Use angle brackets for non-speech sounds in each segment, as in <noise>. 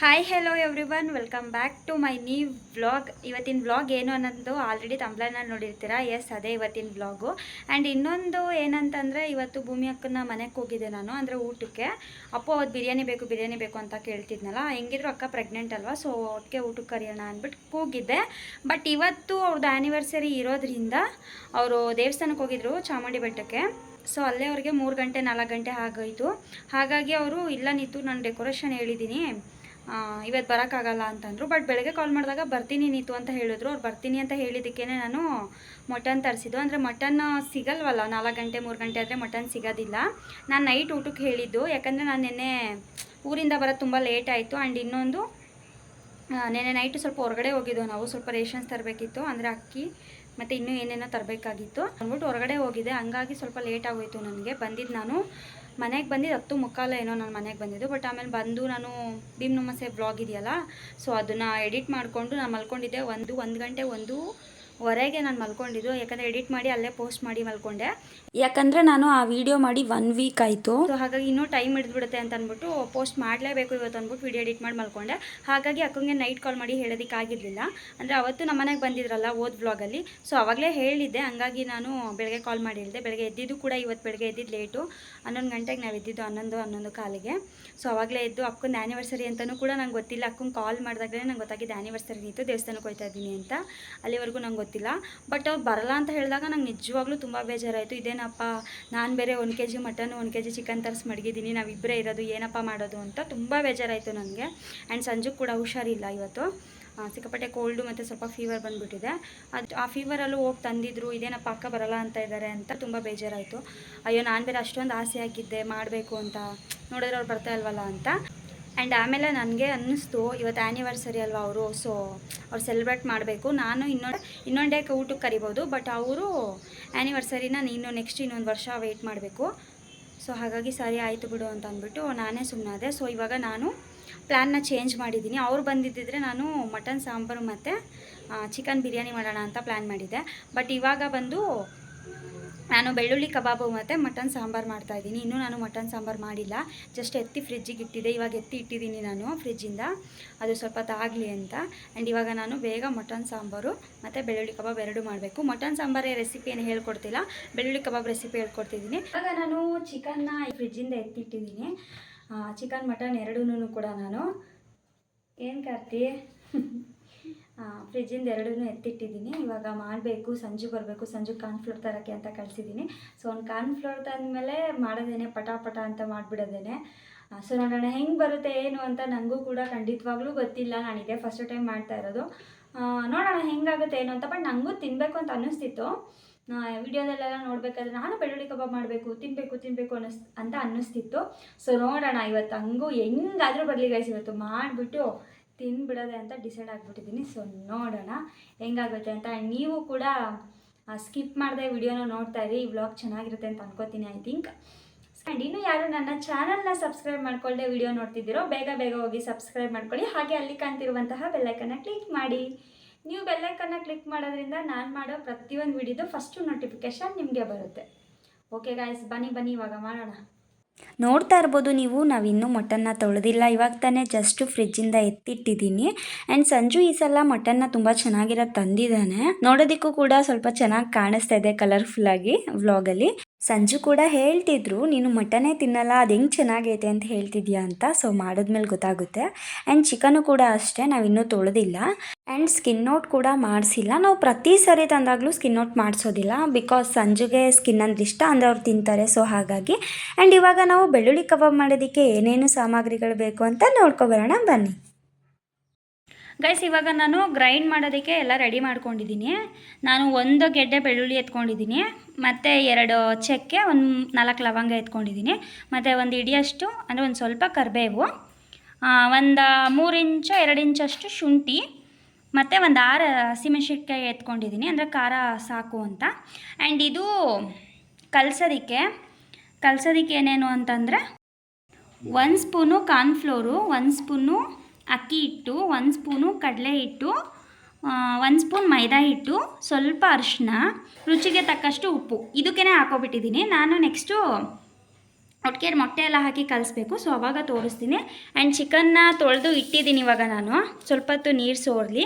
Hi hello everyone welcome back to my new vlog ಇವತ್ತಿನ vlog ಏನು ಅನ್ನೋದು already ತಂಬ್ಲನ್ನ ನೋಡಿರ್ತೀರಾ? ಎಸ್ ಅದೇ ಇವತ್ತಿನ ವ್ಲಾಗು ಆ್ಯಂಡ್ ಇನ್ನೊಂದು ಏನಂತಂದರೆ, ಇವತ್ತು ಭೂಮಿ ಅಕ್ಕನ ಮನೆಗೆ ಹೋಗಿದ್ದೆ ನಾನು, ಅಂದರೆ ಊಟಕ್ಕೆ. ಅಪ್ಪು ಅವತ್ತು ಬಿರಿಯಾನಿ ಬೇಕು ಬಿರಿಯಾನಿ ಬೇಕು ಅಂತ ಕೇಳ್ತಿದ್ನಲ್ಲ, ಹೆಂಗಿದ್ರು ಅಕ್ಕ ಪ್ರೆಗ್ನೆಂಟ್ ಅಲ್ವಾ ಸೊ ಒಟ್ಟಿಗೆ ಊಟಕ್ಕೆ ಕರೆಯೋಣ ಅಂದ್ಬಿಟ್ಟು ಕೂಗಿದ್ದೆ. ಬಟ್ ಇವತ್ತು ಅವ್ರದ್ದು ಆ್ಯನಿವರ್ಸರಿ ಇರೋದ್ರಿಂದ ಅವರು ದೇವಸ್ಥಾನಕ್ಕೆ ಹೋಗಿದ್ರು, ಚಾಮುಂಡಿ ಬೆಟ್ಟಕ್ಕೆ. ಸೊ ಅಲ್ಲೇ ಅವ್ರಿಗೆ ಮೂರು ಗಂಟೆ, ನಾಲ್ಕು ಗಂಟೆ ಆಗೋಯಿತು. ಹಾಗಾಗಿ ಅವರು, ಇಲ್ಲ ನಿಂತು, ನಾನು ಡೆಕೋರೇಷನ್ ಹೇಳಿದ್ದೀನಿ ಇವತ್ತು ಬರೋಕ್ಕಾಗಲ್ಲ ಅಂತಂದರು ಬಟ್ ಬೆಳಗ್ಗೆ ಕಾಲ್ ಮಾಡಿದಾಗ ಬರ್ತೀನಿ ನೀತು ಅಂತ ಹೇಳಿದ್ರು. ಅವ್ರು ಬರ್ತೀನಿ ಅಂತ ಹೇಳಿದ್ದಕ್ಕೇ ನಾನು ಮಟನ್ ತರಿಸಿದ್ದು. ಅಂದರೆ ಮಟನ್ ಸಿಗಲ್ವಲ್ಲ, ನಾಲ್ಕು ಗಂಟೆ, ಮೂರು ಗಂಟೆ ಆದರೆ ಮಟನ್ ಸಿಗೋದಿಲ್ಲ. ನಾನು ನೈಟ್ ಊಟಕ್ಕೆ ಹೇಳಿದ್ದು, ಯಾಕಂದರೆ ನಾನು ನೆನ್ನೆ ಊರಿಂದ ಬರೋದು ತುಂಬ ಲೇಟ್ ಆಯಿತು. ಆ್ಯಂಡ್ ಇನ್ನೊಂದು ನೆನ್ನೆ ನೈಟು ಸ್ವಲ್ಪ ಹೊರಗಡೆ ಹೋಗಿದ್ದೆವು ನಾವು. ಸ್ವಲ್ಪ ರೇಷನ್ಸ್ ತರಬೇಕಿತ್ತು, ಅಂದರೆ ಅಕ್ಕಿ ಮತ್ತು ಇನ್ನೂ ಏನೇನೋ ತರಬೇಕಾಗಿತ್ತು. ಅಂದ್ಬಿಟ್ಟು ಹೊರಗಡೆ ಹೋಗಿದ್ದೆ. ಹಂಗಾಗಿ ಸ್ವಲ್ಪ ಲೇಟ್ ಆಗೋಯ್ತು ನನಗೆ. ಬಂದಿದ್ದು ನಾನು ಮನೆಗೆ ಬಂದಿದ್ದು ಹತ್ತು ಮುಕ್ಕಾಲ ಏನೋ ನಾನು ಮನೆಗೆ ಬಂದಿದ್ದು ಬಟ್ ಆಮೇಲೆ ಬಂದು ನಾನು ಭೀಮ್ ನಮಸ್ತೆ ಬ್ಲಾಗ್ ಇದೆಯಲ್ಲ ಸೊ ಅದನ್ನು ಎಡಿಟ್ ಮಾಡಿಕೊಂಡು ನಾನು ಮಲ್ಕೊಂಡಿದ್ದೆ ಒಂದು ಒಂದು ಗಂಟೆ ಒಂದು ಹೊರಗೆ ನಾನು ಮಲ್ಕೊಂಡಿದ್ದು ಯಾಕಂದರೆ ಎಡಿಟ್ ಮಾಡಿ ಅಲ್ಲೇ ಪೋಸ್ಟ್ ಮಾಡಿ ಮಲ್ಕೊಂಡೆ. ಯಾಕಂದರೆ ನಾನು ಆ ವಿಡಿಯೋ ಮಾಡಿ ಒನ್ ವೀಕ್ ಆಯಿತು. ಸೊ ಹಾಗಾಗಿ ಇನ್ನೂ ಟೈಮ್ ಹಿಡಿದ್ಬಿಡುತ್ತೆ ಅಂತ ಅಂದ್ಬಿಟ್ಟು ಪೋಸ್ಟ್ ಮಾಡಲೇಬೇಕು ಇವತ್ತು ಅಂದ್ಬಿಟ್ಟು ವಿಡಿಯೋ ಎಡಿಟ್ ಮಾಡಿ ಮಲ್ಕೊಂಡೆ. ಹಾಗಾಗಿ ಅಕ್ಕಂಗೆ ನೈಟ್ ಕಾಲ್ ಮಾಡಿ ಹೇಳೋದಕ್ಕಾಗಿರಲಿಲ್ಲ ಅಂದರೆ ಅವತ್ತು ನಮ್ಮ ಮನೆಗೆ ಬಂದಿದ್ರಲ್ಲ ಓದ್ ಬ್ಲಾಗಲ್ಲಿ ಸೊ ಅವಾಗಲೇ ಹೇಳಿದ್ದೆ ಹಂಗಾಗಿ ನಾನು ಬೆಳಗ್ಗೆ ಕಾಲ್ ಮಾಡಿ ಹೇಳಿದೆ. ಬೆಳಗ್ಗೆ ಎದ್ದಿದ್ದು ಕೂಡ ಇವತ್ತು ಬೆಳಗ್ಗೆ ಎದ್ದಿದ್ದು ಲೇಟು ಹನ್ನೊಂದು ಗಂಟೆಗೆ ನಾವು ಎದ್ದಿದ್ದು ಹನ್ನೊಂದು ಹನ್ನೊಂದು ಕಾಲಿಗೆ. ಸೊ ಅವಾಗಲೇ ಇದ್ದು ಅಕ್ಕನ ಆ್ಯನಿವರ್ಸರಿ ಅಂತಲೂ ಕೂಡ ನಂಗೆ ಗೊತ್ತಿಲ್ಲ. ಅಕ್ಕನ ಕಾಲ್ ಮಾಡಿದಾಗಲೇ ನಂಗೆ ಗೊತ್ತಾಗಿದ್ದು ಆ್ಯನಿವರ್ಸರಿ ಇತ್ತು ದೇವಸ್ಥಾನಕ್ಕೆ ಹೋಗ್ತಾ ಇದ್ದೀನಿ ಅಂತ. ಅಲ್ಲಿವರೆಗೂ ನಂಗೆ ಗೊತ್ತಿಲ್ಲ. ಬಟ್ ಅವ್ರು ಬರಲ್ಲ ಅಂತ ಹೇಳಿದಾಗ ನಂಗೆ ನಿಜವಾಗ್ಲೂ ತುಂಬ ಬೇಜಾರಾಯಿತು. ಇದೇನಪ್ಪ, ನಾನು ಬೇರೆ ಒಂದು ಕೆ ಜಿ ಮಟನ್ ಒಂದು ಕೆ ಜಿ ಚಿಕನ್ ತರಿಸಿ ಮಡಗಿದ್ದೀನಿ ನಾವಿಬ್ಬರೇ ಇರೋದು, ಏನಪ್ಪ ಮಾಡೋದು ಅಂತ ತುಂಬ ಬೇಜಾರಾಯಿತು ನನಗೆ ಆ್ಯಂಡ್ ಸಂಜು ಕೂಡ ಹುಷಾರಿಲ್ಲ ಇವತ್ತು. ಸಿಕ್ಕಾಪಟ್ಟೆ ಕೋಲ್ಡು ಮತ್ತು ಸ್ವಲ್ಪ ಫೀವರ್ ಬಂದುಬಿಟ್ಟಿದೆ. ಅದು ಆ ಫೀವರಲ್ಲೂ ಹೋಗಿ ತಂದಿದ್ರು, ಇದೇನಪ್ಪ ಅಕ್ಕ ಬರಲ್ಲ ಅಂತ ಇದ್ದಾರೆ ಅಂತ ತುಂಬ ಬೇಜಾರಾಯಿತು. ಅಯ್ಯೋ, ನಾನು ಬೇರೆ ಅಷ್ಟೊಂದು ಆಸೆ ಆಗಿದ್ದೆ ಮಾಡಬೇಕು ಅಂತ. ನೋಡಿದ್ರೆ ಅವ್ರು ಬರ್ತಾ ಇಲ್ವಲ್ಲ ಅಂತ. ಆ್ಯಂಡ್ ಆಮೇಲೆ ನನಗೆ ಅನ್ನಿಸ್ತು, ಇವತ್ತು ಆ್ಯನಿವರ್ಸರಿ ಅಲ್ವಾ ಅವರು ಸೊ ಅವ್ರು ಸೆಲೆಬ್ರೇಟ್ ಮಾಡಬೇಕು. ನಾನು ಇನ್ನೊಂದು ಇನ್ನೊಂದು ಡೇ ಊಟಕ್ಕೆ ಕರಿಬೋದು ಬಟ್ ಅವರು ಆ್ಯನಿವರ್ಸರಿನ ನೀನು ನೆಕ್ಸ್ಟ್ ಇನ್ನೊಂದು ವರ್ಷ ವೆಯ್ಟ್ ಮಾಡಬೇಕು. ಸೊ ಹಾಗಾಗಿ ಸರಿ, ಆಯಿತು ಬಿಡು ಅಂತ ಅಂದ್ಬಿಟ್ಟು ನಾನೇ ಸುಮ್ಮನಾದೆ ಸೊ ಇವಾಗ ನಾನು ಪ್ಲ್ಯಾನ್ನ ಚೇಂಜ್ ಮಾಡಿದ್ದೀನಿ. ಅವ್ರು ಬಂದಿದ್ದಿದ್ರೆ ನಾನು ಮಟನ್ ಸಾಂಬಾರು ಮತ್ತು ಚಿಕನ್ ಬಿರಿಯಾನಿ ಮಾಡೋಣ ಅಂತ ಪ್ಲ್ಯಾನ್ ಮಾಡಿದ್ದೆ. ಬಟ್ ಇವಾಗ ಬಂದು ನಾನು ಬೆಳ್ಳುಳ್ಳಿ ಕಬಾಬು ಮತ್ತು ಮಟನ್ ಸಾಂಬಾರು ಮಾಡ್ತಾಯಿದ್ದೀನಿ ಇನ್ನೂ ನಾನು ಮಟನ್ ಸಾಂಬಾರು ಮಾಡಿಲ್ಲ. ಜಸ್ಟ್ ಎತ್ತಿ ಫ್ರಿಜ್ಜಿಗೆ ಇಟ್ಟಿದ್ದೆ. ಇವಾಗ ಎತ್ತಿ ಇಟ್ಟಿದ್ದೀನಿ ನಾನು ಫ್ರಿಜ್ಜಿಂದ ಅದು ಸ್ವಲ್ಪ ತಾಗಲಿ ಅಂತ. ಆ್ಯಂಡ್ ಇವಾಗ ನಾನು ಬೇಗ ಮಟನ್ ಸಾಂಬಾರು ಮತ್ತು ಬೆಳ್ಳುಳ್ಳಿ ಕಬಾಬ್ ಎರಡು ಮಾಡಬೇಕು. ಮಟನ್ ಸಾಂಬಾರೇ ರೆಸಿಪಿ ಏನು ಹೇಳ್ಕೊಡ್ತಿಲ್ಲ. ಬೆಳ್ಳುಳ್ಳಿ ಕಬಾಬ್ ರೆಸಿಪಿ ಹೇಳ್ಕೊಡ್ತಿದ್ದೀನಿ. ಇವಾಗ ನಾನು ಚಿಕನ್ನ ಫ್ರಿಜ್ಜಿಂದ ಎತ್ತಿಟ್ಟಿದ್ದೀನಿ ಚಿಕನ್ ಮಟನ್ ಎರಡೂ ಕೂಡ ನಾನು. ಏನು ಕಾರ್ತಿ? ಫ್ರಿಜ್ಜಿಂದ ಎರಡೂ ಎತ್ತಿಟ್ಟಿದ್ದೀನಿ. ಇವಾಗ ಮಾಡಬೇಕು, ಸಂಜೆ ಬರಬೇಕು, ಸಂಜು ಕಾರ್ನ್ಫ್ಲೋರ್ ತರೋಕ್ಕೆ ಅಂತ ಕಳಿಸಿದ್ದೀನಿ. ಸೊ ಒಂದು ಕಾರ್ನ್ಫ್ಲೋರ್ ತಂದಮೇಲೆ ಮಾಡೋದೇನೆ, ಪಟಾಪಟ ಪಟ ಅಂತ ಮಾಡಿಬಿಡೋದೇನೆ. ಸೊ ನೋಡೋಣ, ಹೆಂಗೆ ಬರುತ್ತೆ, ಏನು ಅಂತ ನನಗೂ ಕೂಡ ಖಂಡಿತವಾಗ್ಲೂ ಗೊತ್ತಿಲ್ಲ. ನಾನು ಇದೇ ಫಸ್ಟ್ ಟೈಮ್ ಮಾಡ್ತಾ ಇರೋದು. ನೋಡೋಣ, ಹೆಂಗಾಗುತ್ತೆ, ಏನು ಅಂತ ಬಟ್ ನನಗೂ ತಿನ್ನಬೇಕು ಅಂತ ಅನ್ನಿಸ್ತಿತ್ತು. ವಿಡಿಯೋದಲ್ಲೆಲ್ಲ ನೋಡಬೇಕಾದ್ರೆ ನಾನು ಬೆಳ್ಳುಳ್ಳಿ ಕಬಾಬ್ ಮಾಡಬೇಕು ತಿನ್ನಬೇಕು ತಿನ್ನಬೇಕು ಅನ್ನಿಸ್, ಅಂತ ಅನ್ನಿಸ್ತಿತ್ತು. ಸೊ ನೋಡೋಣ ಇವತ್ತು ಹಂಗೂ ಹೆಂಗಾದರೂ ಬರಲಿ ಗೈಸ್ ಇವತ್ತು ಮಾಡಿಬಿಟ್ಟು ತಿನ್ಬಿಡೋದೆ ಅಂತ ಡಿಸೈಡ್ ಆಗಿಬಿಟ್ಟಿದ್ದೀನಿ. ಸೊ ನೋಡೋಣ ಹೆಂಗಾಗುತ್ತೆ ಅಂತ. ನೀವು ಕೂಡ ಸ್ಕಿಪ್ ಮಾಡದೆ ವಿಡಿಯೋನ ನೋಡ್ತಾ ಇರಿ. ಈ ವ್ಲಾಗ್ ಚೆನ್ನಾಗಿರುತ್ತೆ ಅಂತ ಅನ್ಕೋತೀನಿ ಐ ಥಿಂಕ್ ಆ್ಯಂಡ್ ಇನ್ನು ಯಾರು ನನ್ನ ಚಾನಲ್ನ ಸಬ್ಸ್ಕ್ರೈಬ್ ಮಾಡ್ಕೊಳ್ಳದೆ ವಿಡಿಯೋ ನೋಡ್ತಿದ್ದೀರೋ, ಬೇಗ ಬೇಗ ಹೋಗಿ ಸಬ್ಸ್ಕ್ರೈಬ್ ಮಾಡ್ಕೊಳ್ಳಿ. ಹಾಗೆ ಅಲ್ಲಿ ಕಾಣ್ತಿರುವಂತಹ ಬೆಲ್ಲೈಕನ್ನ ಕ್ಲಿಕ್ ಮಾಡಿ. ನೀವು ಬೆಲ್ಲೈಕನ್ನ ಕ್ಲಿಕ್ ಮಾಡೋದ್ರಿಂದ ನಾನು ಮಾಡೋ ಪ್ರತಿಯೊಂದು ವಿಡಿಯೋದು ಫಸ್ಟು ನೋಟಿಫಿಕೇಶನ್ ನಿಮಗೆ ಬರುತ್ತೆ. ಓಕೆ ಗಾಯ್ಸ್ ಬನ್ನಿ ಬನ್ನಿ, ಇವಾಗ ಮಾಡೋಣ. ನೋಡ್ತಾ ಇರ್ಬೋದು ನೀವು ನಾವಿನ್ನೂ ಮಟನ್ನ ತೊಳೆದಿಲ್ಲ. ಇವಾಗ ತಾನೇ ಜಸ್ಟ್ ಫ್ರಿಜ್ಜಿಂದ ಎತ್ತಿಟ್ಟಿದ್ದೀನಿ. ಆ್ಯಂಡ್ ಸಂಜು ಈ ಸಲ ಮಟನ್ನ ತುಂಬ ಚೆನ್ನಾಗಿರೋ ತಂದಿದ್ದಾನೆ. ನೋಡೋದಕ್ಕೂ ಕೂಡ ಸ್ವಲ್ಪ ಚೆನ್ನಾಗಿ ಕಾಣಿಸ್ತಾ ಇದೆ ಕಲರ್ಫುಲ್ಲಾಗಿ ವ್ಲಾಗಲ್ಲಿ ಸಂಜು ಕೂಡ ಹೇಳ್ತಿದ್ರು, ನೀನು ಮಟನೇ ತಿನ್ನಲ್ಲ, ಅದು ಹೆಂಗೆ ಚೆನ್ನಾಗೈತೆ ಅಂತ ಹೇಳ್ತಿದ್ಯಾ ಅಂತ? ಸೊ ಮಾಡಿದ್ಮೇಲೆ ಗೊತ್ತಾಗುತ್ತೆ. ಆ್ಯಂಡ್ ಚಿಕನು ಕೂಡ ಅಷ್ಟೇ ನಾವಿನ್ನೂ ತೊಳೆದಿಲ್ಲ. ಆ್ಯಂಡ್ ಸ್ಕಿನ್ ಔಟ್ ಕೂಡ ಮಾಡಿಸಿಲ್ಲ. ನಾವು ಪ್ರತಿ ಸರಿ ತಂದಾಗಲೂ ಸ್ಕಿನ್ ಔಟ್ ಮಾಡಿಸೋದಿಲ್ಲ ಬಿಕಾಸ್ ಸಂಜುಗೆ ಸ್ಕಿನ್ ಅಂದ್ರೆ ಇಷ್ಟ, ಅಂದರೆ ಅವ್ರು ತಿಂತಾರೆ ಸೊ ಹಾಗಾಗಿ. ಆ್ಯಂಡ್ ಇವಾಗ ನಾವು ಬೆಳ್ಳುಳ್ಳಿ ಕಬಾಬ್ ಮಾಡೋದಕ್ಕೆ ಏನೇನು ಸಾಮಗ್ರಿಗಳು ಬೇಕು ಅಂತ ನೋಡ್ಕೊಬರೋಣ ಬನ್ನಿ. ಗೈಸ್ ಇವಾಗ ನಾನು ಗ್ರೈಂಡ್ ಮಾಡೋದಕ್ಕೆ ಎಲ್ಲ ರೆಡಿ ಮಾಡ್ಕೊಂಡಿದ್ದೀನಿ. ನಾನು ಒಂದು ಗೆಡ್ಡೆ ಬೆಳ್ಳುಳ್ಳಿ ಎತ್ಕೊಂಡಿದ್ದೀನಿ. ಮತ್ತು ಎರಡು ಚಕ್ಕೆ, ಒಂದು ನಾಲ್ಕು ಲವಂಗ ಎತ್ಕೊಂಡಿದ್ದೀನಿ. ಮತ್ತು ಒಂದು ಇಡಿಯಷ್ಟು, ಅಂದರೆ ಒಂದು ಸ್ವಲ್ಪ ಕರಿಬೇವು ಒಂದು ಮೂರು ಇಂಚು, ಎರಡು ಇಂಚಷ್ಟು ಶುಂಠಿ, ಮತ್ತು ಒಂದು ಆರು ಹಸಿಮೆಣ್ಸಿನ್ಕಾಯಿ ಎತ್ಕೊಂಡಿದ್ದೀನಿ. ಅಂದರೆ ಖಾರ ಸಾಕು ಅಂತ. ಆ್ಯಂಡ್ ಇದು ಕಲ್ಸೋದಿಕ್ಕೆ ಕಲ್ಸೋದಿಕ್ಕೆ ಏನೇನು ಅಂತಂದರೆ, ಒಂದು ಸ್ಪೂನು ಕಾರ್ನ್ಫ್ಲೋರು ಒಂದು ಸ್ಪೂನು ಅಕ್ಕಿ ಹಿಟ್ಟು, ಒಂದು ಸ್ಪೂನು ಕಡಲೆ ಹಿಟ್ಟು ಒಂದು ಸ್ಪೂನ್ ಮೈದಾ ಹಿಟ್ಟು, ಸ್ವಲ್ಪ ಅರಿಶಿನ ರುಚಿಗೆ ತಕ್ಕಷ್ಟು ಉಪ್ಪು. ಇದಕ್ಕೇ ಹಾಕೋಬಿಟ್ಟಿದ್ದೀನಿ. ನಾನು ನೆಕ್ಸ್ಟು ಒಟ್ಟಿಗೆ ಮೊಟ್ಟೆ ಎಲ್ಲ ಹಾಕಿ ಕಲಿಸ್ಬೇಕು. ಸೊ ಅವಾಗ ತೋರಿಸ್ತೀನಿ. ಆ್ಯಂಡ್ ಚಿಕನ್ನ ತೊಳೆದು ಇಟ್ಟಿದ್ದೀನಿ ಇವಾಗ ನಾನು. ಸ್ವಲ್ಪ ಹೊತ್ತು ನೀರು ಸೋರಲಿ.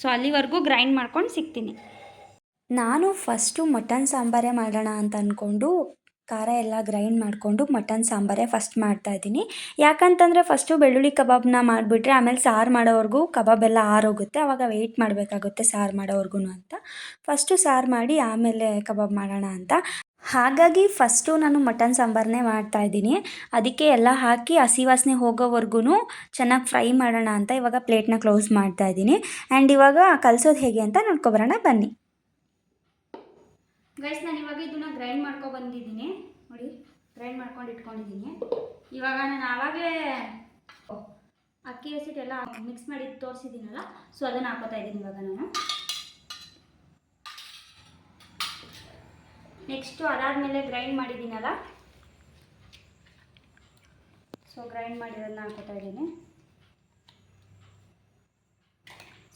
ಸೊ ಅಲ್ಲಿವರೆಗೂ ಗ್ರೈಂಡ್ ಮಾಡ್ಕೊಂಡು ಸಿಗ್ತೀನಿ. ನಾನು ಫಸ್ಟು ಮಟನ್ ಸಾಂಬಾರೇ ಮಾಡೋಣ ಅಂತ ಅಂದ್ಕೊಂಡು ಖಾರ ಎಲ್ಲ ಗ್ರೈಂಡ್ ಮಾಡಿಕೊಂಡು ಮಟನ್ ಸಾಂಬಾರೇ ಫಸ್ಟ್ ಮಾಡ್ತಾಯಿದ್ದೀನಿ ಯಾಕಂತಂದರೆ ಫಸ್ಟು ಬೆಳ್ಳುಳ್ಳಿ ಕಬಾಬ್ನ ಮಾಡಿಬಿಟ್ರೆ ಆಮೇಲೆ ಸಾರು ಮಾಡೋವರೆಗೂ ಕಬಾಬ್ ಎಲ್ಲ ಆರೋಗುತ್ತೆ. ಆವಾಗ ವೆಯ್ಟ್ ಮಾಡಬೇಕಾಗುತ್ತೆ ಸಾರು ಮಾಡೋವರೆಗೂ ಅಂತ. ಫಸ್ಟು ಸಾರು ಮಾಡಿ ಆಮೇಲೆ ಕಬಾಬ್ ಮಾಡೋಣ ಅಂತ. ಹಾಗಾಗಿ ಫಸ್ಟು ನಾನು ಮಟನ್ ಸಾಂಬಾರನ್ನೇ ಮಾಡ್ತಾಯಿದ್ದೀನಿ ಅದಕ್ಕೆ ಎಲ್ಲ ಹಾಕಿ ಹಸಿ ವಾಸನೆ ಹೋಗೋವರೆಗೂ ಚೆನ್ನಾಗಿ ಫ್ರೈ ಮಾಡೋಣ ಅಂತ ಇವಾಗ ಪ್ಲೇಟ್ನ ಕ್ಲೋಸ್ ಮಾಡ್ತಾ ಇದ್ದೀನಿ. ಆ್ಯಂಡ್ ಇವಾಗ ಕಲಿಸೋದು ಹೇಗೆ ಅಂತ ನೋಡ್ಕೊಬರೋಣ ಬನ್ನಿ. ಗೈಸ್ ನಾನು ಇವಾಗ ಇದನ್ನ ಗ್ರೈಂಡ್ ಮಾಡ್ಕೊ ಬಂದಿದ್ದೀನಿ. ನೋಡಿ ಗ್ರೈಂಡ್ ಮಾಡ್ಕೊಂಡು ಇಟ್ಕೊಂಡಿದ್ದೀನಿ. ಇವಾಗ ನಾನು ಆವಾಗಲೇ ಅಕ್ಕಿ ಹಸಿಟ್ಟು ಎಲ್ಲ ಮಿಕ್ಸ್ ಮಾಡಿ ತೋರಿಸಿದ್ದೀನಲ್ಲ ಸೊ ಅದನ್ನು ಹಾಕೋತಾ ಇದ್ದೀನಿ ಇವಾಗ ನಾನು. ನೆಕ್ಸ್ಟು ಅದಾದಮೇಲೆ ಗ್ರೈಂಡ್ ಮಾಡಿದ್ದೀನಲ್ಲ? ಸೊ ಗ್ರೈಂಡ್ ಮಾಡಿರೋದನ್ನ ಹಾಕೋತಾ ಇದ್ದೀನಿ.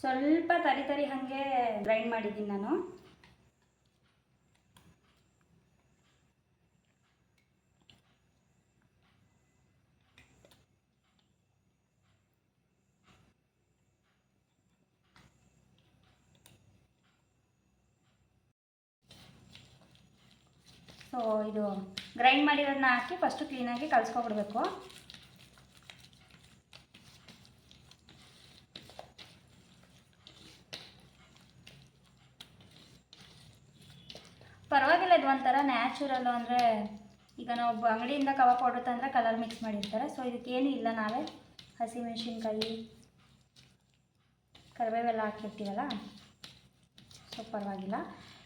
ಸ್ವಲ್ಪ ತರಿ ತರಿ ಹಾಗೆ ಗ್ರೈಂಡ್ ಮಾಡಿದ್ದೀನಿ ನಾನು. ಇದು ಗ್ರೈಂಡ್ ಮಾಡಿರೋದನ್ನ ಹಾಕಿ ಫಸ್ಟು ಕ್ಲೀನಾಗಿ ಕಲಿಸ್ಕೊಬಿಡ್ಬೇಕು ಪರವಾಗಿಲ್ಲ, ಇದು ಒಂಥರ ನ್ಯಾಚುರಲ್ಲು ಅಂದರೆ ಈಗ ನಾವು ಅಂಗಡಿಯಿಂದ ಕಬಾಬ್ ಪೌಡ್ರ್ ತಂದರೆ ಕಲರ್ ಮಿಕ್ಸ್ ಮಾಡಿರ್ತಾರೆ. ಸೊ ಇದಕ್ಕೇನು ಇಲ್ಲ, ನಾವೇ ಹಸಿಮೆಣಸಿನ್ಕಾಯಿ ಕರಿಬೇವೆಲ್ಲ ಹಾಕಿರ್ತೀವಲ್ಲ? ಸೊ ಪರವಾಗಿಲ್ಲ.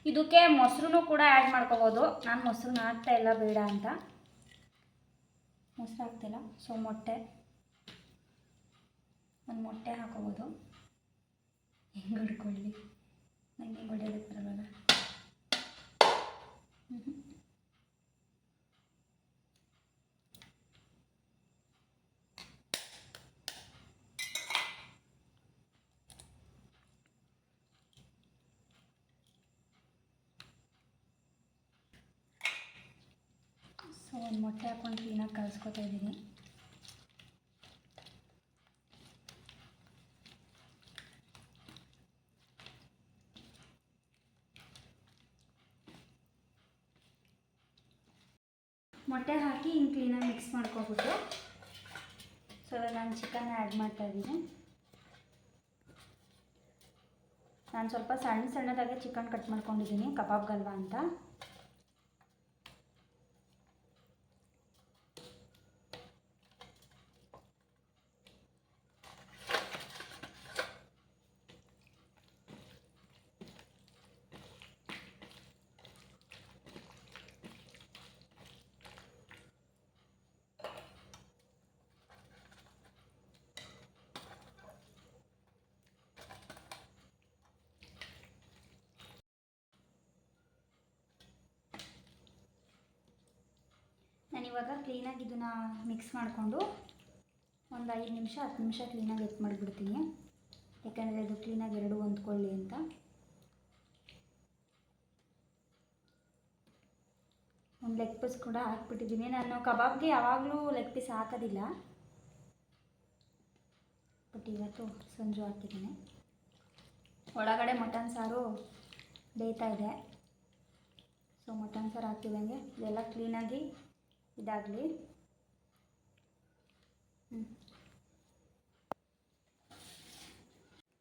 ಇದಕ್ಕೆ ಮೊಸರು ಕೂಡ ಆ್ಯಡ್ ಮಾಡ್ಕೋಬೋದು. ನಾನು ಮೊಸರನ್ನ ಹಾಕ್ತಾ ಇಲ್ಲ, ಬೇಡ ಅಂತ. ಮೊಸರು ಹಾಕ್ತಿಲ್ಲ, ಸೊ ಮೊಟ್ಟೆ. ಒಂದು ಮೊಟ್ಟೆ ಹಾಕೋಬೋದು. ಹೆಂಗೆ ಹಿಡ್ಕೊಳ್ಳಿ ನಂಗೆ ಹೆಂಗೆ ಹೊಡೆಯೋದಕ್ಕೆ ಬರಲ್ಲ ಹ್ಞೂ ಸೊ ಮೊಟ್ಟೆ ಹಾಕ್ಕೊಂಡು ಕ್ಲೀನಾಗಿ ಕಲಿಸ್ಕೊತಾ ಇದ್ದೀನಿ. ಮೊಟ್ಟೆ ಹಾಕಿ ಹಿಂಗೆ ಕ್ಲೀನಾಗಿ ಮಿಕ್ಸ್ ಮಾಡ್ಕೊಬಿಟ್ಟು ಸೊ ನಾನು ಚಿಕನ್ ಆ್ಯಡ್ ಮಾಡ್ತಾ ಇದ್ದೀನಿ. ನಾನು ಸ್ವಲ್ಪ ಸಣ್ಣ ಸಣ್ಣದಾಗೆ ಚಿಕನ್ ಕಟ್ ಮಾಡ್ಕೊಂಡಿದ್ದೀನಿ ಕಬಾಬ್ಗಲ್ವಾ ಅಂತ. ನಾನಿವಾಗ ಕ್ಲೀನಾಗಿ ಇದನ್ನು ಮಿಕ್ಸ್ ಮಾಡಿಕೊಂಡು ಒಂದು ಐದು ನಿಮಿಷ, ಹತ್ತು ನಿಮಿಷ ಕ್ಲೀನಾಗಿ ಎತ್ ಮಾಡಿಬಿಡ್ತೀನಿ. ಯಾಕಂದರೆ ಅದು ಕ್ಲೀನಾಗಿ ಎರಡು ಹೊಂದ್ಕೊಳ್ಳಿ ಅಂತ. ಒಂದು ಲೆಗ್ ಪೀಸ್ ಕೂಡ ಹಾಕ್ಬಿಟ್ಟಿದ್ದೀನಿ. ನಾನು ಕಬಾಬ್ಗೆ ಯಾವಾಗಲೂ ಲೆಗ್ ಪೀಸ್ ಹಾಕೋದಿಲ್ಲ. ಬಟ್ ಇವತ್ತು ಸಂಜು ಹಾಕಿದ್ದೀನಿ. ಒಳಗಡೆ ಮಟನ್ ಸಾರು ಬೇಯ್ತಾ ಇದೆ. ಸೊ ಮಟನ್ ಸಾರು ಹಾಕಿದಂಗೆ ಇದೆಲ್ಲ ಕ್ಲೀನಾಗಿ ಇದಾಗಲಿ.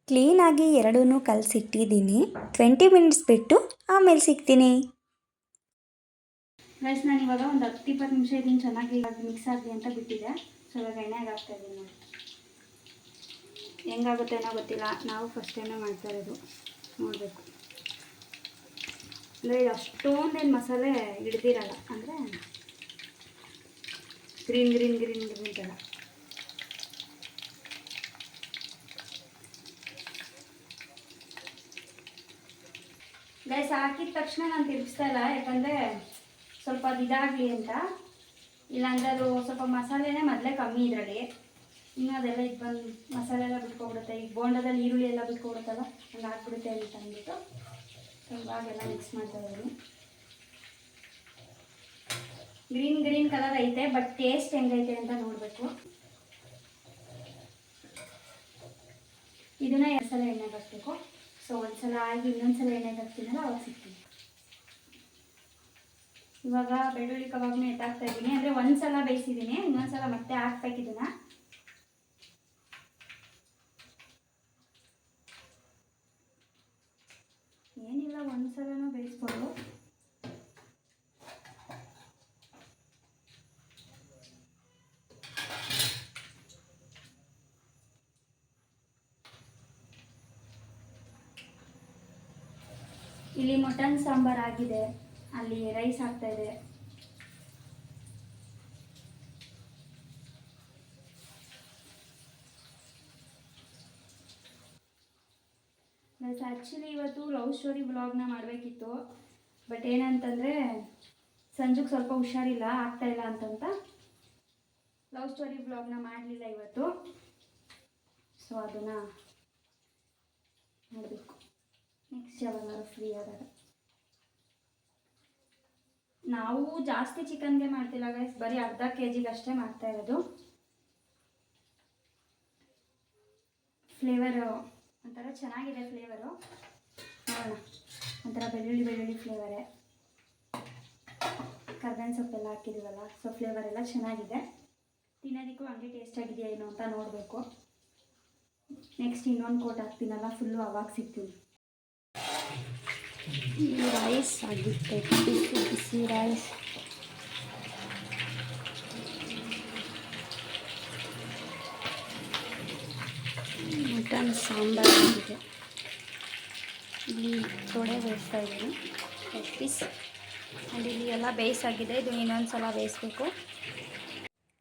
ಕ್ಲೀನಾಗಿ ಎರಡೂ ಕಲಸಿಟ್ಟಿದ್ದೀನಿ. ಟ್ವೆಂಟಿ ಮಿನಿಟ್ಸ್ ಬಿಟ್ಟು ಆಮೇಲೆ ಸಿಗ್ತೀನಿ. ಗೈಸ್ ನಾನು ಇವಾಗ ಒಂದು ಹತ್ತು ಇಪ್ಪತ್ತು ನಿಮಿಷ ಇದನ್ನು ಚೆನ್ನಾಗಿ ಇವಾಗ ಮಿಕ್ಸ್ ಆಗಲಿ ಅಂತ ಬಿಟ್ಟಿದೆ. ಸೊ ಇವಾಗ ಎಣ್ಣೆಗೆ ಹಾಕ್ತಾ ಇದ್ದೀನಿ ನೋಡಿ. ಹೆಂಗಾಗುತ್ತೆ ಏನೋ ಗೊತ್ತಿಲ್ಲ. ನಾವು ಫಸ್ಟ್ ಟೈಮೇ ಮಾಡ್ತಾ ಇರೋದು. ನೋಡಬೇಕು. ಅಂದರೆ ಅಷ್ಟೊಂದೇನು ಮಸಾಲೆ ಹಿಡ್ದಿರಲ್ಲ. ಅಂದರೆ ಗ್ರೀನ್ ಗ್ರೀನ್ ಗ್ರೀನ್ ಗ್ರೀನ್ ಥರ ಗೈಸ್ ಹಾಕಿದ ತಕ್ಷಣ ನಾನು ತಿರುಗಿಸ್ತಾ ಇಲ್ಲ, ಯಾಕಂದರೆ ಸ್ವಲ್ಪ ಇದಾಗಲಿ ಅಂತ. ಇಲ್ಲಾಂದರೆ ಅದು ಸ್ವಲ್ಪ ಮಸಾಲೆನೇ ಮೊದಲೇ ಕಮ್ಮಿ ಇದರಲ್ಲಿ. ಇನ್ನು ಅದೆಲ್ಲ ಇದು ಬಂದು ಮಸಾಲೆ ಎಲ್ಲ ಬಿಟ್ಕೊಬಿಡುತ್ತೆ. ಈಗ ಬೋಂಡದಲ್ಲಿ ಈರುಳ್ಳಿ ಎಲ್ಲ ಬಿಟ್ಕೊಬಿಡುತ್ತಲ್ಲ, ಹಂಗೆ ಹಾಕ್ಬಿಡುತ್ತೆ ಅಂತ ಅಂದ್ಬಿಟ್ಟು ಸೊ ಇವಾಗೆಲ್ಲ ಮಿಕ್ಸ್ ಮಾಡ್ತಾ ಇದ್ದೀನಿ. ಗ್ರೀನ್ ಗ್ರೀನ್ ಕಲರ್ ಐತೆ ಬಟ್ ಟೇಸ್ಟ್ ಹೆಂಗೈತೆ ಅಂತ ನೋಡಬೇಕು. ಇದನ್ನ ಎರಡು ಸಲ ಎಣ್ಣೆ ಹಾಕ್ಬೇಕು. ಸೊ ಒಂದ್ಸಲ ಆಗಿ ಇನ್ನೊಂದ್ಸಲ ಎಣ್ಣೆ ಹಾಕ್ತೀನಲ್ಲ, ಅವಾಗ ಸಿಗ್ತೀನಿ. ಇವಾಗ ಬೆಳ್ಳುಳ್ಳಿ ಕಬಾಬ್ನ ಎತ್ತಾಕ್ತಾ ಇದ್ದೀನಿ. ಅಂದರೆ ಒಂದ್ಸಲ ಬೇಯಿಸಿದ್ದೀನಿ, ಇನ್ನೊಂದ್ಸಲ ಮತ್ತೆ ಹಾಕ್ಬೇಕು ಇದನ್ನ. ಏನಿಲ್ಲ, ಒಂದ್ಸಲನೂ ಬೇಯಿಸ್ಬೋದು. ಇಲ್ಲಿ ಮಟನ್ ಸಾಂಬಾರ್ ಆಗಿದೆ. ಅಲ್ಲಿ ರೈಸ್ ಆಗ್ತಾ ಇದೆ. ಆ್ಯಕ್ಚುಲಿ ಇವತ್ತು ಲವ್ ಸ್ಟೋರಿ ಬ್ಲಾಗ್ನ ಮಾಡಬೇಕಿತ್ತು. ಬಟ್ ಏನಂತಂದರೆ, ಸಂಜುಗೆ ಸ್ವಲ್ಪ ಹುಷಾರಿಲ್ಲ, ಆಗ್ತಾ ಇಲ್ಲ ಅಂತಂತ ಲವ್ ಸ್ಟೋರಿ ಬ್ಲಾಗ್ನ ಮಾಡಲಿಲ್ಲ ಇವತ್ತು. ಸೊ ಅದನ್ನು ಮಾಡಬೇಕು ನೆಕ್ಸ್ಟ್ ಫ್ರೀ ಆದಾಗ? ನಾವು ಜಾಸ್ತಿ ಚಿಕನ್ಗೆ ಮಾಡ್ತಿಲ್ಲ ಗೈಸ್ ಬರೀ ಅರ್ಧ ಕೆ ಜಿಗೆ ಅಷ್ಟೇ ಮಾಡ್ತಾ ಇರೋದು. ಫ್ಲೇವರು ಒಂಥರ ಚೆನ್ನಾಗಿದೆ ಫ್ಲೇವರು ನೋಡೋಣ. ಒಂಥರ ಬೆಳ್ಳುಳ್ಳಿ ಬೆಳ್ಳುಳ್ಳಿ ಫ್ಲೇವರೇ ಕರ್ಬೇವಿನ ಸೊಪ್ಪೆಲ್ಲ ಹಾಕಿದೀವಲ್ಲ ಸೊ ಫ್ಲೇವರ್ ಎಲ್ಲ ಚೆನ್ನಾಗಿದೆ. ತಿನ್ನೋದಕ್ಕೂ ಹಂಗೆ ಟೇಸ್ಟ್ ಆಗಿದೆಯಾ ಏನೋ ಅಂತ ನೋಡಬೇಕು. ನೆಕ್ಸ್ಟ್ ಇನ್ನೊಂದು ಕೋಟ್ ಹಾಕ್ತೀನಲ್ಲ ಫುಲ್ಲು ಅವಾಗ ಸಿಗ್ತೀನಿ. ರೈಸ್ ಆಗುತ್ತೆ ಬಿಸಿ ಬಿಸಿ ರೈಸ್ ಮಟನ್ ಸಾಂಬಾರ್ ಆಗಿದೆ ಇಲ್ಲಿ ತೊಡೆ ಬೇಯಿಸ್ತಾ ಇದ್ದೀನಿ. ಲೆಗ್ ಪೀಸ್ ಆ್ಯಂಡ್ ಇಲ್ಲಿ ಎಲ್ಲ ಬೇಯಿಸಾಗಿದೆ. ಇದು ಇನ್ನೊಂದು ಸಲ ಬೇಯಿಸ್ಬೇಕು.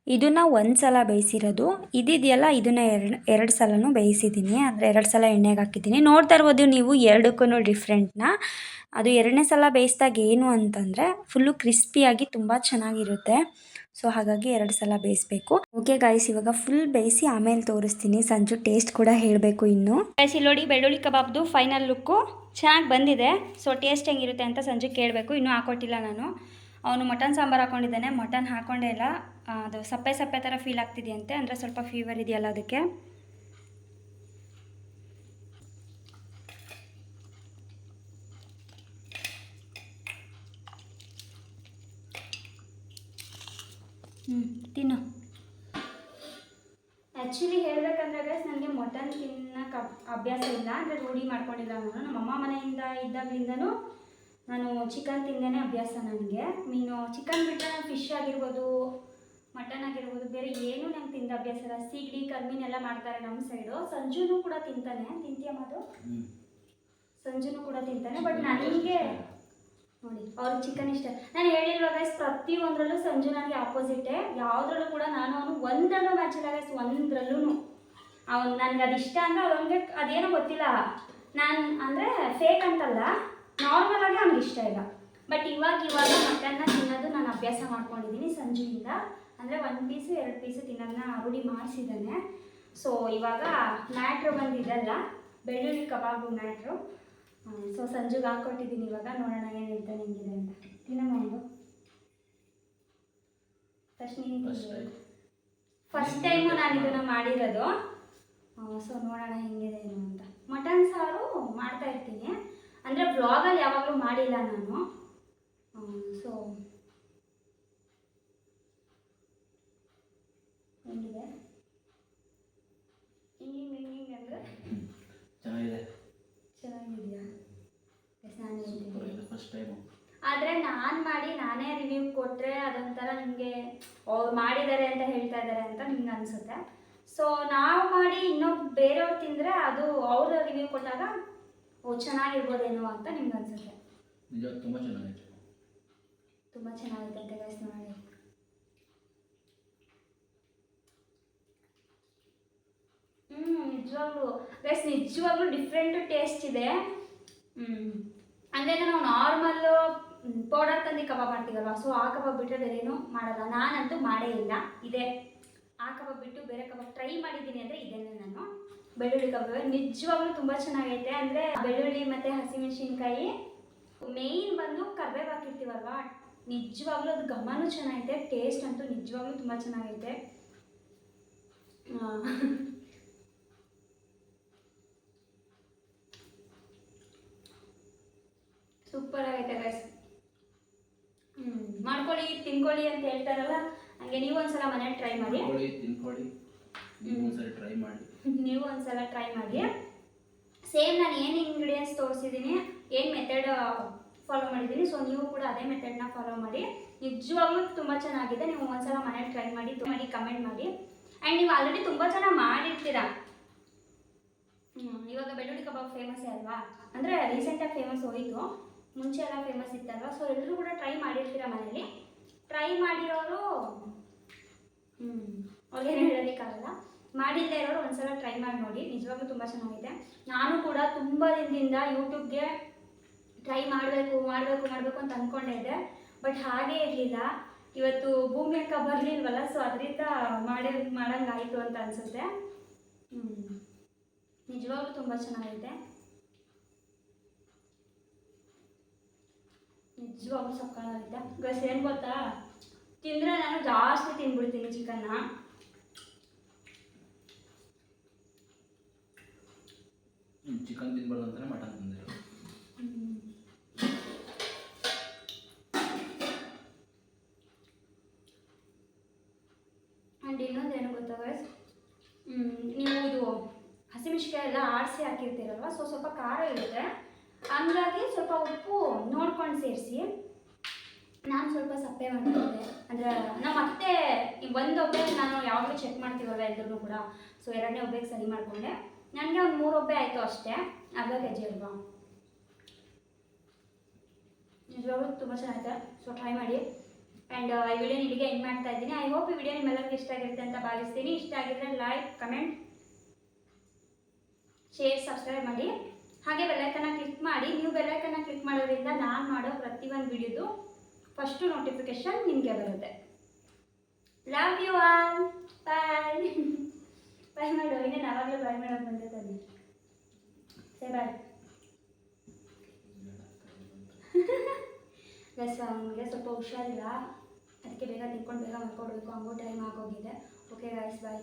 ಇದನ್ನ ಒಂದು ಸಲ ಬೇಯಿಸಿರೋದು. ಇದಿದೆಯಲ್ಲ, ಇದನ್ನ ಎರಡು ಎರಡು ಸಲನೂ ಬೇಯಿಸಿದ್ದೀನಿ. ಅಂದರೆ ಎರಡು ಸಲ ಎಣ್ಣೆಗೆ ಹಾಕಿದ್ದೀನಿ. ನೋಡ್ತಾ ಇರ್ಬೋದು ನೀವು ಎರಡಕ್ಕೂ ಡಿಫ್ರೆಂಟ್ನ ಅದು ಎರಡನೇ ಸಲ ಬೇಯಿಸಿದಾಗ ಏನು ಅಂತಂದರೆ ಫುಲ್ಲು ಕ್ರಿಸ್ಪಿಯಾಗಿ ತುಂಬ ಚೆನ್ನಾಗಿರುತ್ತೆ. ಸೊ ಹಾಗಾಗಿ ಎರಡು ಸಲ ಬೇಯಿಸ್ಬೇಕು. ಓಕೆ ಗಾಯ್ಸ್ ಇವಾಗ ಫುಲ್ ಬೇಯಿಸಿ ಆಮೇಲೆ ತೋರಿಸ್ತೀನಿ. ಸಂಜು ಟೇಸ್ಟ್ ಕೂಡ ಹೇಳಬೇಕು ಇನ್ನು. ಗಾಯ್ಸ್ ನೋಡಿ ಬೆಳ್ಳುಳ್ಳಿ ಕಬಾಬ್ದು ಫೈನಲ್ ಲುಕ್ಕು ಚೆನ್ನಾಗಿ ಬಂದಿದೆ. ಸೊ ಟೇಸ್ಟ್ ಹೆಂಗಿರುತ್ತೆ ಅಂತ ಸಂಜೆ ಕೇಳಬೇಕು. ಇನ್ನೂ ಹಾಕೊಟ್ಟಿಲ್ಲ ನಾನು. ಅವನು ಮಟನ್ ಸಾಂಬಾರು ಹಾಕೊಂಡಿದ್ದಾನೆ. ಮಟನ್ ಹಾಕೊಂಡೇ ಇಲ್ಲ. ಅದು ಸಪ್ಪೆ ಸಪ್ಪೆ ಥರ ಫೀಲ್ ಆಗ್ತಿದೆಯಂತೆ. ಅಂದರೆ ಸ್ವಲ್ಪ ಫೀವರ್ ಇದೆಯಲ್ಲ ಅದಕ್ಕೆ. ಹ್ಞೂ ತಿನ್ನು. ಆ್ಯಕ್ಚುಲಿ ಹೇಳಬೇಕಂದ್ರೆ ಗೈಸ್ ನನಗೆ ಮಟನ್ ತಿನ್ನಕ್ಕೆ ಅಭ್ಯಾಸ ಇಲ್ಲ. ಅಂದರೆ ರೂಢಿ ಮಾಡ್ಕೊಂಡಿಲ್ಲ ನಾನು. ನಮ್ಮ ಅಮ್ಮ ಮನೆಯಿಂದ ಇದ್ದಾಗಲಿಂದನೂ ನಾನು ಚಿಕನ್ ತಿಂದೇನೆ ಅಭ್ಯಾಸ ನನಗೆ. ಮೀನು ಚಿಕನ್ ಬಿಟ್ಟರೆ ಫಿಶ್ ಆಗಿರ್ಬೋದು ಮಟನ್ ಆಗಿರ್ಬೋದು ಬೇರೆ ಏನೂ ನಂಗೆ ತಿಂದ ಅಭ್ಯಾಸ ಇಲ್ಲ. ಸೀಗಡಿ ಕರ್ಮೀನೆಲ್ಲ ಮಾಡ್ತಾರೆ ನಮ್ಮ ಸೈಡು ಸಂಜುನೂ ಕೂಡ ತಿಂತಾನೆ. ತಿಂತೀಯಮ್ಮ ಅದು ಸಂಜುನೂ ಕೂಡ ತಿಂತಾನೆ ಬಟ್ ನನಗೆ ನೋಡಿ ಅವ್ರಿಗೆ ಚಿಕನ್ ಇಷ್ಟ ನಾನು ಹೇಳಿಲ್ವ ಗೈಸ್ ಪ್ರತಿಯೊಂದರಲ್ಲೂ ಸಂಜು ನನಗೆ ಆಪೋಸಿಟೇ ಯಾವುದ್ರಲ್ಲೂ ಕೂಡ ನಾನು ಅವನು ಒಂದರಲ್ಲೂ ಮ್ಯಾಚ್ ಇಲ್ಲ ಗೈಸ್ ಒಂದರಲ್ಲೂ ಅವ್ನು ನನಗೆ ಅದು ಇಷ್ಟ ಅಂದರೆ ಅವ್ರಿಗೆ ಅದೇನೋ ಗೊತ್ತಿಲ್ಲ. ನಾನು ಅಂದರೆ ಫೇಕ್ ಅಂತಲ್ಲ. ನಾರ್ಮಲ್ ಆಗಿ ಅವ್ನಿಗೆ ಇಷ್ಟ ಇಲ್ಲ. ಬಟ್ ಇವಾಗ ಇವಾಗ ಮಟನ್ನ ತಿನ್ನೋದು ನಾನು ಅಭ್ಯಾಸ ಮಾಡ್ಕೊಂಡಿದ್ದೀನಿ ಸಂಜೆಯಿಂದ. ಅಂದರೆ ಒಂದು ಪೀಸು ಎರಡು ಪೀಸು ತಿನ್ನೋದನ್ನ ರೂಢಿ ಮಾಡಿಸಿದ್ದಾನೆ. ಸೊ ಇವಾಗ ಮ್ಯಾಟ್ರು ಬಂದಿದ್ದಲ್ಲ ಬೆಳ್ಳುಳ್ಳಿ ಕಬಾಬು ಮ್ಯಾಟ್ರು. ಸೊ ಸಂಜೆಗೆ ಹಾಕ್ಕೊಟ್ಟಿದ್ದೀನಿ ಇವಾಗ. ನೋಡೋಣ ಏನು ಹೇಳ್ತಾನೆ ಹೆಂಗಿದೆ ಅಂತ. ತಿನ್ನೋಣ ಫಸ್ಟ್ ನೀನು ಫಸ್ಟ್ ಟೈಮು ನಾನು ಇದನ್ನು ಮಾಡಿರೋದು. ಸೊ ನೋಡೋಣ ಹೆಂಗಿದೆ ಏನು ಅಂತ. ಮಟನ್ ಸಾರು ಮಾಡ್ತಾ ಇರ್ತೀನಿ. ಅಂದರೆ ಬ್ಲಾಗಲ್ಲಿ ಯಾವಾಗಲೂ ಮಾಡಿಲ್ಲ ನಾನು. ಸೊ ಹೆಂಗಿದೆ? ನಾನ್ ಚೆನ್ನಾಗಿದೆ. ಚೆನ್ನಾಗಿದೆಯಾ? ಫಸ್ಟ್ ಟೈಮು ಆದರೆ ನಾನು ಮಾಡಿ ನಾನೇ ರಿವ್ಯೂ ಕೊಟ್ಟರೆ ಅದೊಂಥರ ನಿಮಗೆ ಅವ್ರು ಮಾಡಿದ್ದಾರೆ ಅಂತ ಹೇಳ್ತಾ ಇದ್ದಾರೆ ಅಂತ ನಿಮ್ಗೆ ಅನಿಸುತ್ತೆ. ಸೊ ನಾವು ಮಾಡಿ ಇನ್ನೊಬ್ಬ ಬೇರೆಯವ್ರು ತಿಂದರೆ ಅದು ಅವ್ರ ರಿವ್ಯೂ ಕೊಟ್ಟಾಗ ಚೆನ್ನಾಗಿರ್ಬೋದೇನೋ ಅಂತ ನಿಮ್ಗೆ ಅನ್ಸುತ್ತೆ. ನಿಜ ತುಂಬ ಚೆನ್ನಾಗಿದೆ ತುಂಬ ಚೆನ್ನಾಗಿದೆ ಅಂತ ಗೈಸ್ ನೋಡಿ. ಹ್ಞೂ ನಿಜವಾಗ್ಲೂ. ಗೈಸ್ ನಿಜವಾಗ್ಲೂ ಡಿಫ್ರೆಂಟ್ ಟೇಸ್ಟ್ ಇದೆ. ಹ್ಞೂ ಅಂದರೆ ನಾವು ನಾರ್ಮಲ್ಲು ಪೌಡರ್ ತಂದು ಕಬಾಬ್ ಮಾಡ್ತೀವಲ್ವ? ಸೊ ಆ ಕಬಾಬ್ ಬಿಟ್ಟರೆ ಬೇರೆ ಏನೂ ಮಾಡಲ್ಲ. ನಾನಂತೂ ಮಾಡೇ ಇಲ್ಲ. ಇದೆ. ಆ ಕಬಾಬ್ ಬಿಟ್ಟು ಬೇರೆ ಕಬಾಬ್ ಟ್ರೈ ಮಾಡಿದ್ದೀನಿ ಅಂದರೆ ಇದೇನೆ ನಾನು. ಬೆಳ್ಳುಳ್ಳಿ ಕಬಾಬ್ ನಿಜವಾಗ್ಲೂ ತುಂಬ ಚೆನ್ನಾಗೈತೆ. ಅಂದರೆ ಬೆಳ್ಳುಳ್ಳಿ ಮತ್ತು ಹಸಿಮೆಣಸಿನ್ಕಾಯಿ ಮೇಯ್ನ್ ಬಂದು ಕರ್ಬೇವು ಹಾಕಿರ್ತೀವಲ್ವ ನಿಜವಾಗ್ಲೂ ಅದು ಘಮನೂ ಚೆನ್ನಾಗೈತೆ. ಟೇಸ್ಟ್ ಅಂತೂ ನಿಜವಾಗ್ಲೂ ತುಂಬ ಚೆನ್ನಾಗೈತೆ. ಸೂಪರ್ ಆಗೈತೆ ಗೈಸ್ ಮಾಡ್ಕೊಳ್ಳಿ ತಿನ್ಕೊಳ್ಳಿ ಅಂತ ಹೇಳ್ತಾರಲ್ಲ ಹಂಗೆ ನೀವು ಒಂದ್ಸಲ ಮನೇಲಿ ಟ್ರೈ ಮಾಡಿ. ತಿನ್ಕೊಳ್ಳಿ. ನೀವು ಟ್ರೈ ಮಾಡಿ. ನೀವು ಒಂದ್ಸಲ ಟ್ರೈ ಮಾಡಿ. ಸೇಮ್ ನಾನು ಏನು ಇಂಗ್ರೀಡಿಯೆಂಟ್ಸ್ ತೋರಿಸಿದ್ದೀನಿ ಏನು ಮೆಥಡ್ ಫಾಲೋ ಮಾಡಿದ್ದೀನಿ ಸೊ ನೀವು ಕೂಡ ಅದೇ ಮೆಥಡ್ನ ಫಾಲೋ ಮಾಡಿ. ನಿಜವಾಗ್ಲೂ ತುಂಬ ಚೆನ್ನಾಗಿದೆ, ನೀವು ಒಂದ್ಸಲ ಮನೇಲಿ ಟ್ರೈ ಮಾಡಿ ಮಾಡಿ ಕಮೆಂಟ್ ಮಾಡಿ. ಆ್ಯಂಡ್ ನೀವು ಆಲ್ರೆಡಿ ತುಂಬ ಚೆನ್ನಾಗಿ ಮಾಡಿರ್ತೀರಾ. ಇವಾಗ ಬೆಳ್ಳುಳ್ಳಿ ಕಬಾಬ್ ಫೇಮಸ್ಸೇ ಅಲ್ವಾ? ಅಂದರೆ ರೀಸೆಂಟಾಗಿ ಫೇಮಸ್ ಹೋಯಿತು, ಮುಂಚೆ ಎಲ್ಲ ಫೇಮಸ್ ಇತ್ತಲ್ವಾ? ಸೊ ಎಲ್ಲರೂ ಕೂಡ ಟ್ರೈ ಮಾಡಿರ್ತೀರ ಮನೇಲಿ? ಟ್ರೈ ಮಾಡಿರೋರು ಹ್ಞೂ ಅವ್ರಿಗೇನು ಹೇಳೋದಕ್ಕಾಗಲ್ಲ. ಮಾಡಿಲ್ಲದೆ ಇರೋರು ಒಂದ್ಸಲ ಟ್ರೈ ಮಾಡಿ ನೋಡಿ. ನಿಜವಾಗ್ಲೂ ತುಂಬ ಚೆನ್ನಾಗಿದೆ. ನಾನು ಕೂಡ ತುಂಬ ದಿನದಿಂದ ಯೂಟ್ಯೂಬ್ಗೆ ಟ್ರೈ ಮಾಡಬೇಕು ಮಾಡಬೇಕು ಮಾಡಬೇಕು ಅಂತ ಅಂದ್ಕೊಂಡೇ ಇದ್ದೆ. ಬಟ್ ಹಾಗೇ ಇರಲಿಲ್ಲ. ಇವತ್ತು ಭೂಮಿ ಅಕ್ಕ ಬರಲಿಲ್ವಲ್ಲ ಸೊ ಅದರಿಂದ ಮಾಡಿ, ಮಾಡೋಂಗಾಯಿತು ಅಂತ ಅನಿಸುತ್ತೆ. ನಿಜವಾಗ್ಲೂ ತುಂಬ ಚೆನ್ನಾಗಿದೆ ನಿಜವಾಗ್ಲೂ ಸಕ್ಕತ್ತಾಗೈತೆ. ಗಸ್ ಏನು ಗೊತ್ತಾ? ತಿಂದರೆ ನಾನು ಜಾಸ್ತಿ ತಿಂದ್ಬಿಡ್ತೀನಿ ಚಿಕನ್ನ. ಚಿಕನ್ ತಿನ್ಬಾರ್ದು ಅಂತಾನೆ ಮಟನ್ ತಿಂದಿರೋ ಆ್ಯಂಡ್ ಇನ್ನೊಂದು ಏನು ಗೊತ್ತಾ ಗೈಸ್ ನೀವು ಇದು ಹಸಿಮೆಣ್ಸಿಕಾಯಿ ಎಲ್ಲ ಆಡಿಸಿ ಹಾಕಿರ್ತೀರಲ್ವ ಸೊ ಸ್ವಲ್ಪ ಖಾರ ಇರುತ್ತೆ. ಹಂಗಾಗಿ ಸ್ವಲ್ಪ ಉಪ್ಪು ನೋಡ್ಕೊಂಡು ಸೇರಿಸಿ. ನಾನು ಸ್ವಲ್ಪ ಸಪ್ಪೆ ಮಾಡ್ತಿದ್ದೆ. ಅಂದರೆ ನಮ್ಮ ಅತ್ತೆ ಒಂದು ನಾನು ಯಾವಾಗಲೂ ಚೆಕ್ ಮಾಡ್ತೀವಲ್ಲ ಎಲ್ಲರೂ ಕೂಡ ಸೊ ಎರಡನೇ ಒಬ್ಬೆಗೆ ಸರಿ ಮಾಡಿಕೊಂಡೆ. ನನಗೆ ಒಂದು ಮೂರು ಒಬ್ಬೆ ಆಯಿತು ಅಷ್ಟೇ. ಅರ್ಧ ಕೆ ಜಿ ಅಲ್ವಾ? ನಿಜವಾಗ್ಲೂ ತುಂಬ ಚೆನ್ನಾಗಿದೆ. ಸೊ ಟ್ರೈ ಮಾಡಿ. ಆ್ಯಂಡ್ ಈ ವಿಡಿಯೋ ಇಲ್ಲಿಗೆ ಎಂಡ್ ಮಾಡ್ತಾ ಇದ್ದೀನಿ. ಐ ಹೋಪ್ ಈ ವಿಡಿಯೋ ನಿಮ್ಮೆಲ್ಲರಿಗೂ ಇಷ್ಟ ಆಗಿರುತ್ತೆ ಅಂತ ಭಾವಿಸ್ತೀನಿ. ಇಷ್ಟ ಆಗಿದ್ರೆ ಲೈಕ್ ಕಮೆಂಟ್ ಶೇರ್ ಸಬ್ಸ್ಕ್ರೈಬ್ ಮಾಡಿ. ಹಾಗೆ ಬೆಲ್ಲೈಕನ್ನ ಕ್ಲಿಕ್ ಮಾಡಿ. ನೀವು ಬೆಲ್ಲೈಕನ್ನ ಕ್ಲಿಕ್ ಮಾಡೋದ್ರಿಂದ ನಾನು ಮಾಡೋ ಪ್ರತಿಯೊಂದು ವಿಡಿಯೋದು ಫಸ್ಟು ನೋಟಿಫಿಕೇಶನ್ ನಿಮಗೆ ಬರುತ್ತೆ. Love you all bye bye ಮಾಡು, ಇನ್ನೇನು ಆವಾಗಲೂ ಬಾಯ್ ಮಾಡೋದು ಬಂದೆ ತಾನೆ <laughs> ಸೇ ಬಾಯ್ ಎಸ್ ಅವನಿಗೆ ಸ್ವಲ್ಪ ಹುಷಾರಿಲ್ಲ. ಅದಕ್ಕೆ ಬೇಗ ತಿನ್ಕೊಂಡು ಬೇಗ ಮಾಡ್ಕೊಡ್ಬೇಕು ಹಂಗೂ ಟೈಮ್ ಆಗೋಗಿದೆ. ಓಕೆ ಗಾಯ್ಸ್ ಬಾಯ್